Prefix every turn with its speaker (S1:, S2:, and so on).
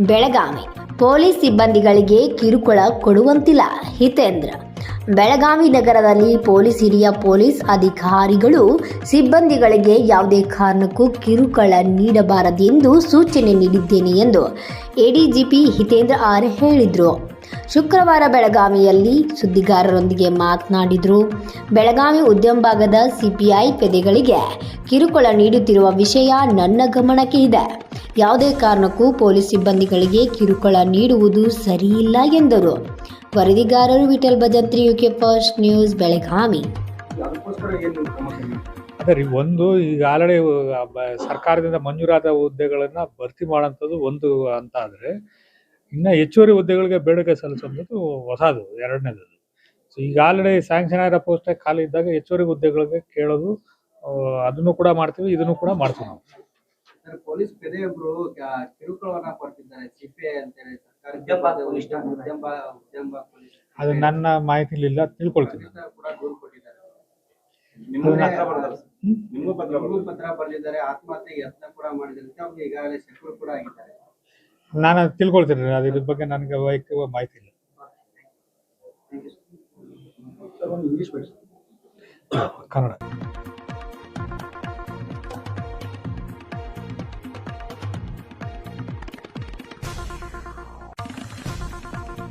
S1: Belagavi. Police ಸಿಬ್ಬಂದಿಗಳಿಗೆ ಕಿರುಕುಳ ಕೊಡುವಂತಿಲ್ಲ, ಹಿತೇಂದ್ರ. ಬೆಳಗಾವಿ ನಗರದಲ್ಲಿ police, ಹಿರಿಯ ಪೊಲೀಸ್ ಅಧಿಕಾರಿಗಳು ಸಿಬ್ಬಂದಿಗಳಿಗೆ ಯಾವುದೇ ಕಾರಣಕ್ಕೂ ಕಿರುಕುಳ ನೀಡಬಾರದೆಂದು ಸೂಚನೆ ನೀಡಿದ್ದೇನೆ ಎಂದು ಎಡಿಜಿಪಿ ಹಿತೇಂದ್ರ ಆರ್ ಹೇಳಿದರು. ಶುಕ್ರವಾರ ಬೆಳಗಾವಿಯಲ್ಲಿ ಸುದ್ದಿಗಾರರೊಂದಿಗೆ ಮಾತನಾಡಿದರು. ಬೆಳಗಾವಿ ಉದ್ಯಮ ಭಾಗದ ಸಿಪಿಐ ಪೆದೆಗಳಿಗೆ ಕಿರುಕುಳ ನೀಡುತ್ತಿರುವ ವಿಷಯ ನನ್ನ ಗಮನಕ್ಕೆ ಇದೆ. ಯಾವುದೇ ಕಾರಣಕ್ಕೂ ಪೊಲೀಸ್ ಸಿಬ್ಬಂದಿಗಳಿಗೆ ಕಿರುಕುಳ ನೀಡುವುದು ಸರಿಯಿಲ್ಲ ಎಂದರು. ವರದಿಗಾರರು Vithal Bhajantri UK first news Belagavi.
S2: ಅದೇ ರೀ ಒಂದು ಈಗ ಆಲ್ರೆಡಿ ಸರ್ಕಾರದಿಂದ ಮಂಜೂರಾದ ಹುದ್ದೆಗಳನ್ನ ಭರ್ತಿ ಮಾಡೋಂಥದ್ದು ಒಂದು ಅಂತ ಆದರೆ ಇನ್ನ ಹೆಚ್ಚುವರಿ ಹುದ್ದೆಗಳಿಗೆ ಬೇಡಿಕೆ ಸಲ್ಲಿಸೋದು ಹೊಸದು ಎರಡನೇದು. ಸೊ ಈಗ ಆಲ್ರೆಡಿ ಸ್ಯಾಂಕ್ಷನ್ ಆಗಿರೋ ಪೋಸ್ಟ್ ಖಾಲಿ ಇದ್ದಾಗ ಹೆಚ್ಚುವರಿ ಹುದ್ದೆಗಳಿಗೆ ಕೇಳೋದು ಅದನ್ನು ಕೂಡ ಮಾಡ್ತೀವಿ ಇದನ್ನು ಕೂಡ ಮಾಡ್ತೀವಿ ನಾವು.
S3: ಸರ್ ಪೊಲೀಸ್ ಪೆದೆಯೊಬ್ರು ಕಿರುಕುಳವನ್ನ ಕೊಡ್ತಿದ್ದಾರೆ ಸಿಪಿಐ ಅಂತೇಳಿ ಸರ್ಕಾರಿ
S4: ಉದ್ಯಮ.
S3: ಉದ್ಯಮ ಪೊಲೀಸ್
S2: ಅದು ನನ್ನ ಮಾಹಿತಿಲಿಲ್ಲ ತಿಳ್ಕೊಳ್ತೀನಿ.
S3: ಕೂಡ ದೂರು ಕೊಟ್ಟಿದ್ದಾರೆ.
S4: ನಿಮ್ಗೂ ಪತ್ರ ಬರ್ತಾರೆ ಸರ್.
S2: ಹ್ಮ್?
S4: ಪತ್ರ
S3: ನಿಮಗೂ
S4: ಬರ್ತಾರೆ.
S3: ಪತ್ರ ಬರೆದಿದ್ದಾರೆ ಆತ್ಮಹತ್ಯೆ ಯತ್ನ ಕೂಡ ಅವ್ರಿಗೆ ಈಗಾಗಲೇ ಕೂಡ ಆಗಿದ್ದಾರೆ.
S2: ನಾನು ತಿಳ್ಕೊಳ್ತೀನಿ ರೀ ಅದ್ರ ಬಗ್ಗೆ ನನಗೆ ವೈಯಕ್ತಿಕ ಮಾಹಿತಿ ಇಲ್ಲ.
S3: ಸರ್ ಒಂದು ಇಂಗ್ಲಿಷ್
S2: ಕನ್ನಡ.